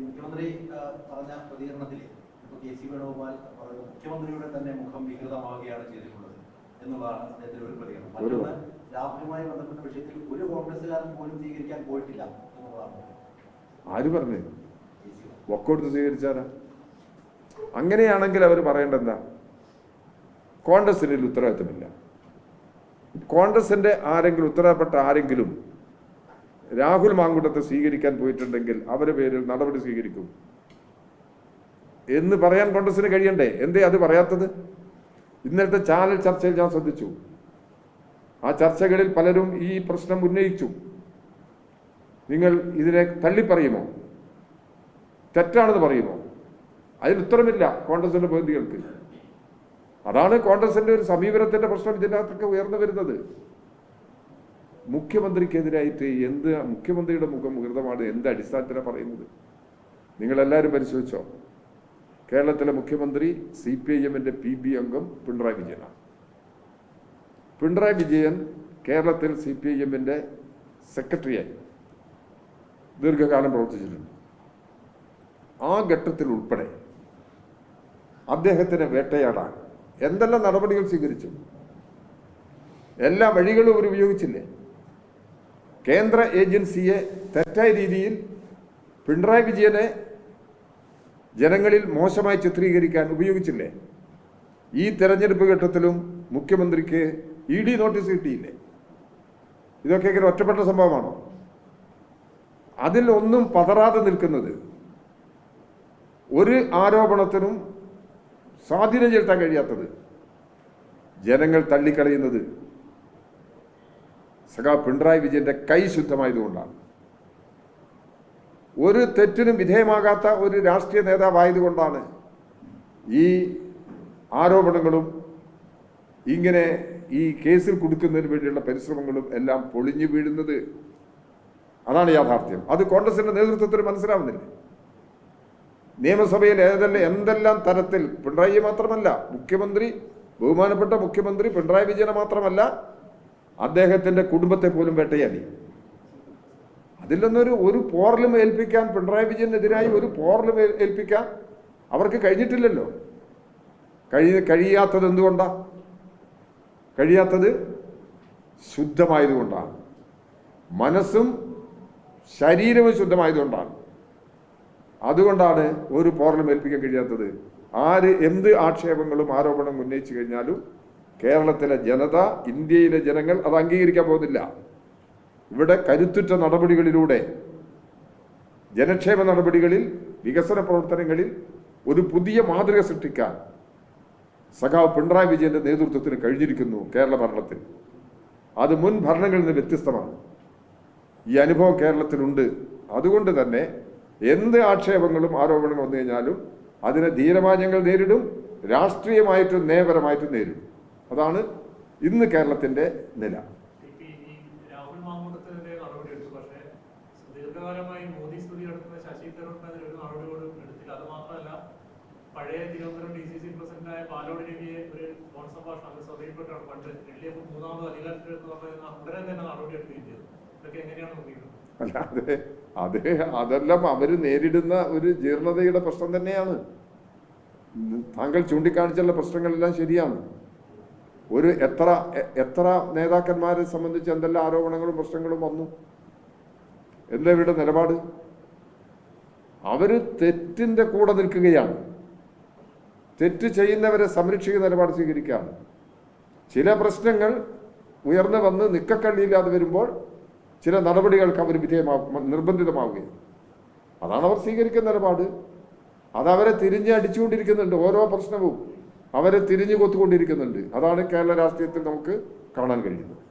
മുഖ്യമന്ത്രി പറഞ്ഞ പ്രതികരണത്തിൽ ഇപ്പൊ കെ സി വേണുഗോപാൽ മുഖ്യമന്ത്രിയുടെ തന്നെ മുഖം വികൃതമാവുകയാണ് ചെയ്തിട്ടുള്ളത് എന്നുള്ളതാണ് അദ്ദേഹത്തിന്റെ ഒരു പ്രതികരണം. മറ്റൊന്ന് രാഹുലുമായി ബന്ധപ്പെട്ട വിഷയത്തിൽ ഒരു കോൺഗ്രസ്സുകാരൻ പോലും സ്വീകരിക്കാൻ പോയിട്ടില്ല എന്നുള്ളതാണ്. ആര് പറഞ്ഞു? വക്കൗട്ട് സ്വീകരിച്ചാരാ അങ്ങനെയാണെങ്കിൽ അവർ പറയേണ്ട എന്താ? കോൺഗ്രസിന് ഉത്തരവാദിത്തമില്ല. കോൺഗ്രസിന്റെ ആരെങ്കിലും ഉത്തരവാദപ്പെട്ട ആരെങ്കിലും രാഹുൽ മാങ്കുട്ടത്തെ സ്വീകരിക്കാൻ പോയിട്ടുണ്ടെങ്കിൽ അവരുടെ പേരിൽ നടപടി സ്വീകരിക്കും. എന്ന് പറയാൻ കോൺഗ്രസിന് കഴിയണ്ടേ? എന്തേ അത് പറയാത്തത്? ഇന്നലത്തെ ചാനൽ ചർച്ചയിൽ ഞാൻ ശ്രദ്ധിച്ചു. ആ ചർച്ചകളിൽ പലരും ഈ പ്രശ്നം ഉന്നയിച്ചു. നിങ്ങൾ ഇതിനെ തള്ളിപ്പറയുമോ? തെറ്റാണെന്ന് പറയുമോ? അതിന് ഉത്തരമില്ല കോൺഗ്രസിന്റെ പ്രതിനിധികൾക്ക്. അതാണ് കോൺഗ്രസിന്റെ ഒരു സമീപനത്തിന്റെ പ്രശ്നം ഇതിനകത്തൊക്കെ ഉയർന്നു വരുന്നത്. മുഖ്യമന്ത്രിക്കെതിരായിട്ട് എന്ത് മുഖ്യമന്ത്രിയുടെ മുഖം വികൃതമാണ് എന്ത് അടിസ്ഥാനത്തിലാണ് പറയുന്നത്? നിങ്ങളെല്ലാവരും പരിശോധിച്ചോ? കേരളത്തിലെ മുഖ്യമന്ത്രി സി പി ഐ എമ്മിന്റെ പി ബി അംഗം പിണറായി വിജയനാണ് പിണറായി വിജയൻ കേരളത്തിൽ സി പി ഐ എമ്മിന്റെ സെക്രട്ടറിയായി. ദീർഘകാലം പ്രവർത്തിച്ചിട്ടുണ്ട്. ആ ഘട്ടത്തിൽ ഉൾപ്പെടെ അദ്ദേഹത്തിനെ വേട്ടയാടാൻ എന്തെല്ലാം നടപടികൾ സ്വീകരിച്ചു? എല്ലാ വഴികളും അവർ ഉപയോഗിച്ചില്ലേ? കേന്ദ്ര ഏജൻസിയെ തെറ്റായ രീതിയിൽ പിണറായി വിജയനെ ജനങ്ങളിൽ മോശമായി ചിത്രീകരിക്കാൻ ഉപയോഗിച്ചില്ലേ? ഈ തെരഞ്ഞെടുപ്പ് ഘട്ടത്തിലും മുഖ്യമന്ത്രിക്ക് ഇ ഡി നോട്ടീസ് കിട്ടിയില്ലേ? ഇതൊക്കെ ഇങ്ങനെ ഒറ്റപ്പെട്ട സംഭവമാണോ? അതിൽ ഒന്നും പതറാതെ നിൽക്കുന്നത് ഒരു ആരോപണത്തിനും സ്വാധീനം ചെലുത്താൻ കഴിയാത്തത് ജനങ്ങൾ തള്ളിക്കളയുന്നത് സഖാ പിണറായി വിജയന്റെ കൈ ശുദ്ധമായതുകൊണ്ടാണ്. ഒരു തെറ്റിനും വിധേയമാകാത്ത ഒരു രാഷ്ട്രീയ നേതാവായതുകൊണ്ടാണ് ഈ ആരോപണങ്ങളും ഇങ്ങനെ ഈ കേസിൽ കൊടുക്കുന്നതിന് വേണ്ടിയുള്ള പരിശ്രമങ്ങളും എല്ലാം പൊളിഞ്ഞു വീഴുന്നത്. അതാണ് യാഥാർത്ഥ്യം. അത് കോൺഗ്രസിന്റെ നേതൃത്വത്തിന് മനസ്സിലാവുന്നില്ല. നിയമസഭയിൽ ഏതെല്ലാം എന്തെല്ലാം തരത്തിൽ പിണറായി മാത്രമല്ല മുഖ്യമന്ത്രി ബഹുമാനപ്പെട്ട മുഖ്യമന്ത്രി പിണറായി വിജയനെ മാത്രമല്ല അദ്ദേഹത്തിന്റെ കുടുംബത്തെ പോലും വേട്ടയാടി. അതിലൊന്നൊരു ഒരു പോറലും ഏൽപ്പിക്കാൻ പിണറായി വിജയനെതിരായി ഒരു പോറലും ഏൽപ്പിക്കാൻ അവർക്ക് കഴിഞ്ഞിട്ടില്ലല്ലോ. കഴി കഴിയാത്തത് എന്തുകൊണ്ടാ? കഴിയാത്തത് ശുദ്ധമായതുകൊണ്ടാണ്. മനസ്സും ശരീരവും ശുദ്ധമായതുകൊണ്ടാണ്. അതുകൊണ്ടാണ് ഒരു പോറലും ഏൽപ്പിക്കാൻ കഴിയാത്തത്. ആര് എന്ത് ആക്ഷേപങ്ങളും ആരോപണവും ഉന്നയിച്ചു കഴിഞ്ഞാലും കേരളത്തിലെ ജനത ഇന്ത്യയിലെ ജനങ്ങൾ അത് അംഗീകരിക്കാൻ പോകുന്നില്ല. ഇവിടെ കരുത്തുറ്റ നടപടികളിലൂടെ ജനക്ഷേമ നടപടികളിൽ വികസന പ്രവർത്തനങ്ങളിൽ ഒരു പുതിയ മാതൃക സൃഷ്ടിക്കാൻ സഖാവ് പിണറായി വിജയന്റെ നേതൃത്വത്തിന് കഴിഞ്ഞിരിക്കുന്നു കേരള ഭരണത്തിൽ. അത് മുൻ ഭരണങ്ങളിൽ നിന്ന് വ്യത്യസ്തമാണ്. ഈ അനുഭവം കേരളത്തിലുണ്ട്. അതുകൊണ്ട് തന്നെ എന്ത് ആക്ഷേപങ്ങളും ആരോപണങ്ങളും വന്നു കഴിഞ്ഞാലും അതിനെ ധീരമായി ഞങ്ങൾ നേരിടും രാഷ്ട്രീയമായിട്ടും നയപരമായിട്ടും നേരിടും. അതാണ് ഇന്ന് കേരളത്തിന്റെ നില. ദീർഘകാലമായി മോദി നടത്തുന്ന ശശി തരൂരിനെതിരെ ഒരു എടുത്തില്ല. അത് മാത്രമല്ല പഴയ തിരുവനന്തപുരം ഡി സി സി പ്രസിഡന്റായ പാലോട് രവിയെ ഒരു ഫോൺ സംഭാഷണം അത് ശ്രദ്ധയിൽപ്പെട്ടാണ് പണ്ട് എൽ ഡി എഫ് മൂന്നാമത് അധികാരത്തിൽ എന്ന് പറഞ്ഞാൽ ഉടനെ തന്നെ നടപടി എടുക്കുകയും ചെയ്തു. ഇതൊക്കെ എങ്ങനെയാണ് നോക്കിയത് അല്ലാതെ അത് അതെല്ലാം അവർ നേരിടുന്ന ഒരു ജീർണതയുടെ പ്രശ്നം തന്നെയാണ്. താങ്കൾ ചൂണ്ടിക്കാണിച്ചുള്ള പ്രശ്നങ്ങളെല്ലാം ശരിയാണ്. ഒരു എത്ര എത്ര നേതാക്കന്മാരെ സംബന്ധിച്ച് എന്തെല്ലാം ആരോപണങ്ങളും പ്രശ്നങ്ങളും വന്നു? എന്താ ഇവരുടെ നിലപാട്? അവർ തെറ്റിന്റെ കൂടെ നിൽക്കുകയാണ്. തെറ്റ് ചെയ്യുന്നവരെ സംരക്ഷിക്കുന്ന നിലപാട് സ്വീകരിക്കുകയാണ്. ചില പ്രശ്നങ്ങൾ ഉയർന്നു വന്ന് നിക്കക്കള്ളിയില്ലാതെ വരുമ്പോൾ ചില നടപടികൾക്ക് അവർ വിധേയമാ നിർബന്ധിതമാവുകയും അതാണ് അവർ സ്വീകരിക്കുന്ന നിലപാട്. അതവരെ തിരിഞ്ഞ് അടിച്ചുകൊണ്ടിരിക്കുന്നുണ്ട് ഓരോ പ്രശ്നവും. അവരെ തിരിഞ്ഞു കൊത്തുകൊണ്ടിരിക്കുന്നുണ്ട് അതാണ് കേരള രാഷ്ട്രീയത്തിൽ നമുക്ക് കാണാൻ കഴിയുന്നത്.